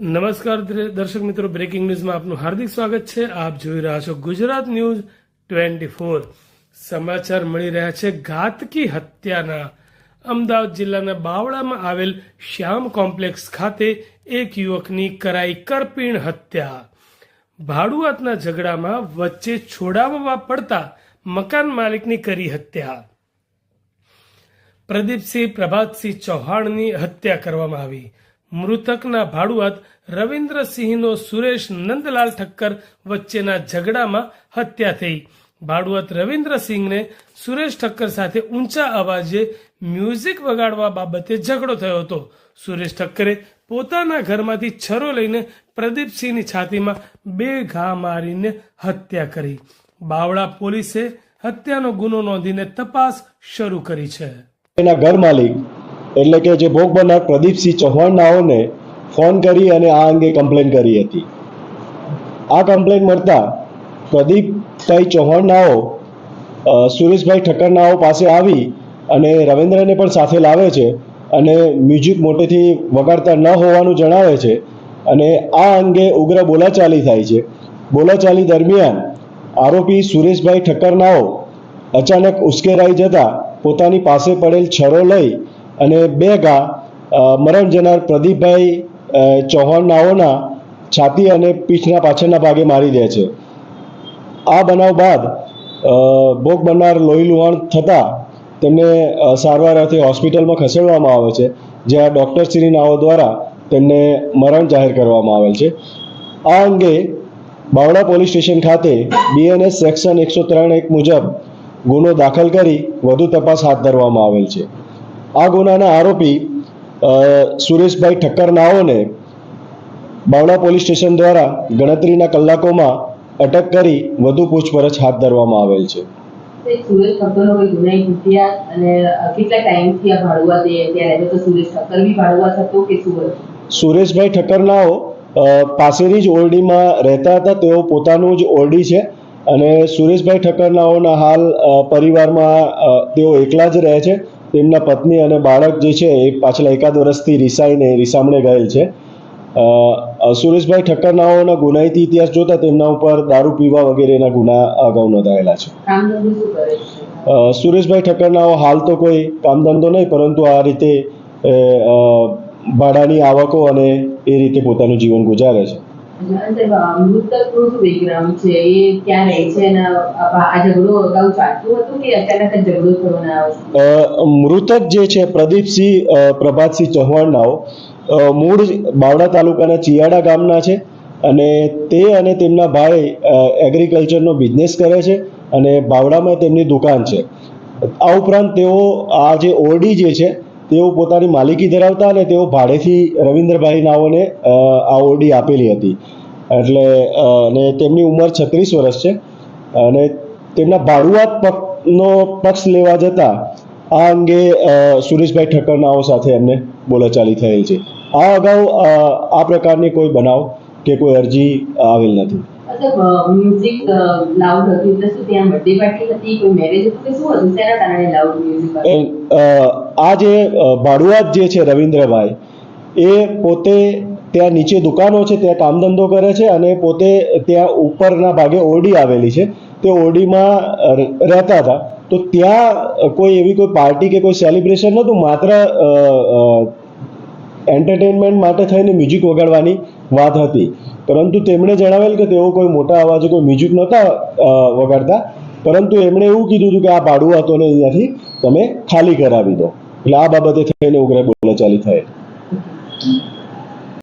નમસ્કાર દર્શક મિત્રો બ્રેકિંગ ન્યૂઝમાં આપનું હાર્દિક સ્વાગત છે. આપ જોઈ રહ્યા છો ગુજરાત ન્યૂઝ ટ્વેન્ટી ફોર. સમાચાર મળી રહ્યા છે ઘાતકી હત્યાના. અમદાવાદ જિલ્લાના બાવળામાં આવેલ શ્યામ કોમ્પ્લેક્સ ખાતે એક યુવકની કરાઈ કરપીણ હત્યા. ભાડુઆતના ઝઘડામાં વચ્ચે છોડાવવા પડતા મકાન માલિકની કરી હત્યા. પ્રદીપસિંહ પ્રભાતસિંહ ચૌહાણની હત્યા કરવામાં આવી. મૃતકના ભાડુઆત રવિન્દ્રસિંહનો સુરેશ નંદલાલ ઠક્કર વચ્ચેના ઝઘડામાં હત્યા થઈ. ભાડુઆત રવિન્દ્રસિંહને સુરેશ ઠક્કર સાથે ઊંચા અવાજે મ્યુઝિક વગાડવા બાબતે ઝઘડો થયો હતો. સુરેશ ઠક્કરે પોતાના ઘરમાંથી છરો લઈને પ્રદીપસિંહની છાતીમાં બે ઘા મારીને હત્યા કરી. બાવળા પોલીસે હત્યાનો ગુનો નોંધીને તપાસ શરૂ કરી છે. એના ઘર માલિક એટલે કે જે ભોગ બનનાર પ્રદીપસિંહ ચૌહાણ નાઓને ફોન કરી અને આ અંગે કમ્પ્લેન કરી હતી. આ કમ્પ્લેન મળતા પ્રદીપભાઈ ચૌહાણ નાઓ સુરેશભાઈ ઠક્કર નાઓ પાસે આવી અને રવિન્દ્રને પણ સાથે લાવે છે અને મ્યુઝિક મોટેથી વગાડતા ન હોવાનું જણાવે છે અને આ અંગે ઉગ્ર બોલાચાલી થાય છે. બોલાચાલી દરમિયાન આરોપી સુરેશભાઈ ઠક્કર નાઓ અચાનક ઉશ્કેરાઈ જતા પોતાની પાસે પડેલ છરો લઈ અને બે ઘા મરણ જનાર પ્રદીપભાઈ ચૌહાણનાઓના ચૌહાણ નાઓના છાતી અને પીઠના પાછળના ભાગે મારી દે છે. આ બનાવ બાદ ભોગ બનનાર લોહી લુહાણ થતાં તેમને સારવાર અર્થે હોસ્પિટલમાં ખસેડવામાં આવે છે, જ્યાં ડૉક્ટર શ્રી નાઓ દ્વારા તેમને મરણ જાહેર કરવામાં આવેલ છે. આ અંગે બાવળા પોલીસ સ્ટેશન ખાતે બીએનએસ સેક્શન એકસો ત્રણ એક મુજબ ગુનો દાખલ કરી વધુ તપાસ હાથ ધરવામાં આવેલ છે. આ ગુનાના આરોપી સુરેશભાઈ ઠક્કર નાઓને બાવળા પોલીસ સ્ટેશન દ્વારા ગણતરીના કલાકોમાં અટક કરી વધુ પૂછપરછ હાથ ધરવામાં આવેલ છે. સુરેશ ઠક્કરનો કોઈ ગુનાહિત ઇતિહાસ અને કેટલા ટાઈમથી આ ભાડુઆ તે ત્યાં રહેતો તો સુરેશ ઠક્કર બી ભાડુઆ હતો કે શું સુરેશભાઈ ઠક્કરનાઓ પાસેની જ ઓરડીમાં રહેતા હતા તેઓ પોતાનું જ ઓરડી છે અને સુરેશભાઈ ઠક્કરનાઓના હાલ પરિવારમાં તેઓ એકલા જ રહે છે. તેમના પત્ની અને બાળક જે છે એ પાછલા એકાદ વર્ષથી રિસાઈને રિસામણે ગયેલ છે. સુરેશભાઈ ઠક્કરનાઓના ગુનાહિતી ઇતિહાસ જોતા તેમના ઉપર દારૂ પીવા વગેરેના ગુના અગાઉ નોંધાયેલા છે. સુરેશભાઈ ઠક્કરનાઓ હાલ તો કોઈ કામ ધંધો નહીં પરંતુ આ રીતે ભાડાની આવકો અને એ રીતે પોતાનું જીવન ગુજારે છે. મૃતક જે છે, પ્રદીપસિંહ પ્રભાતસિંહ ચૌહાણનાઓ નાઓ મૂળ બાવડા તાલુકાના ચિયાડા ગામના છે અને તે અને તેમના ભાઈ એગ્રીકલ્ચરનો બિઝનેસ કરે છે અને બાવડામાં તેમની દુકાન છે. આ ઉપરાંત તેઓ આ જે ઓરડી જે છે તેઓ પોતાની માલિકી ધરાવતા અને તેઓ ભાડેથી રવિન્દ્રભાઈ નાઓને આ ઓરડી આપેલી હતી. એટલે અને તેમની ઉંમર છત્રીસ વર્ષ છે. અને તેમના ભાડુઆત પક્ષનો પક્ષ લેવા જતા આ અંગે સુરેશભાઈ સુરેશભાઈ ઠક્કરનાઓ સાથે એમને બોલાચાલી થયેલ છે. આ અગાઉ આ પ્રકારની કોઈ બનાવ કે કોઈ અરજી આવેલ નથી. આ જે ભાડુઆત જે છે રવિન્દ્રભાઈ એ પોતે ત્યાં નીચે દુકાનો છે ત્યાં કામ ધંધો કરે છે અને પોતે ત્યાં ઉપરના ભાગે ઓરડી આવેલી છે. તે ઓરડીમાં રહેતા હતા. તો ત્યાં કોઈ એવી કોઈ પાર્ટી કે કોઈ સેલિબ્રેશન નહોતું માત્ર એન્ટરટેનમેન્ટ માટે થઈને મ્યુઝિક વગાડવાની વાત હતી. પરંતુ તેમણે જણાવેલ કે તેઓ કોઈ મોટા અવાજે કોઈ મ્યુઝિક નહોતા વગાડતા. પરંતુ એમણે એવું કીધું હતું કે આ ભાડું હતો ને અહીંયાથી તમે ખાલી કરાવી દો. એટલે આ બાબતે થઈને ઉગ્ર બોલાચાલી થઈ.